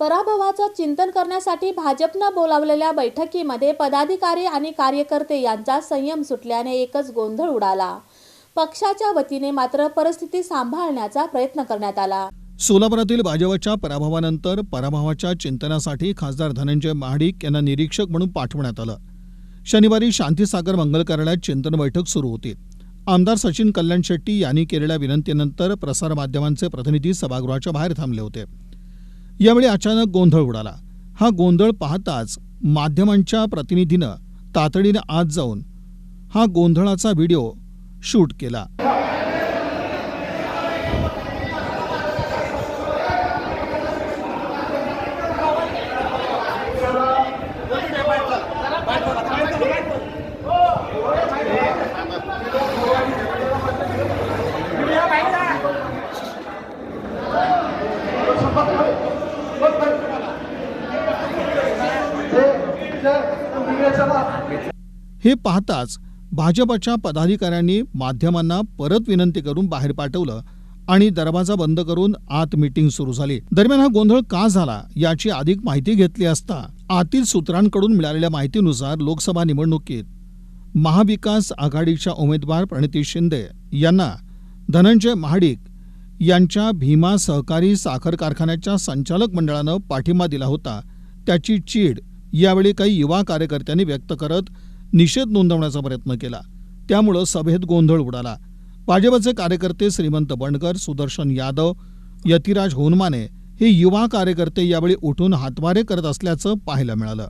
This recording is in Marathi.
पराभवाचं चिंतन करण्यासाठी भाजपनं बोलावलेल्या बैठकीमध्ये पदाधिकारी आणि कार्यकर्ते यांचा संयम सुटल्याने एकच गोंधळ उडाला. पक्षाच्या वतीने मात्र परिस्थिती सांभाळण्याचा प्रयत्न करण्यात आला. सोलापुरातील भाजपच्या पराभवानंतर पराभवाच्या चिंतनासाठी खासदार धनंजय महाडिक यांना निरीक्षक म्हणून पाठवण्यात आलं. शनिवारी शांतीसागर मंगल कार्यालयात चिंतन बैठक सुरू होती. आमदार सचिन कल्याण शेट्टी यांनी केलेल्या विनंतीनंतर प्रसारमाध्यमांचे प्रतिनिधी सभागृहाच्या बाहेर थांबले होते. यावेळी अचानक गोंधळ उडाला. हा गोंधळ पाहताच माध्यमांच्या प्रतिनिधीनं तातडीनं आत जाऊन हा गोंधळाचा व्हिडिओ शूट केला. हे पाहताच भाजपच्या पदाधिकाऱ्यांनी माध्यमांना परत विनंती करून बाहेर पाठवलं आणि दरवाजा बंद करून आत मीटिंग सुरू झाली. दरम्यान हा गोंधळ का झाला याची अधिक माहिती घेतली असता आतील सूत्रांकडून मिळालेल्या माहितीनुसार लोकसभा निवडणुकीत महाविकास आघाडीच्या उमेदवार प्रणिती शिंदे यांना धनंजय महाडिक यांच्या भीमा सहकारी साखर कारखान्याच्या संचालक मंडळानं पाठिंबा दिला होता. त्याची चीड यावेळी काही युवा कार्यकर्त्यांनी व्यक्त करत निषेध नोंदवण्याचा प्रयत्न केला. त्यामुळं सभेत गोंधळ उडाला. भाजपचे कार्यकर्ते श्रीमंत बंडकर सुदर्शन यादव यतिराज होनमाने हे युवा कार्यकर्ते यावेळी उठून हातवारे करत असल्याचं पाहायला मिळालं.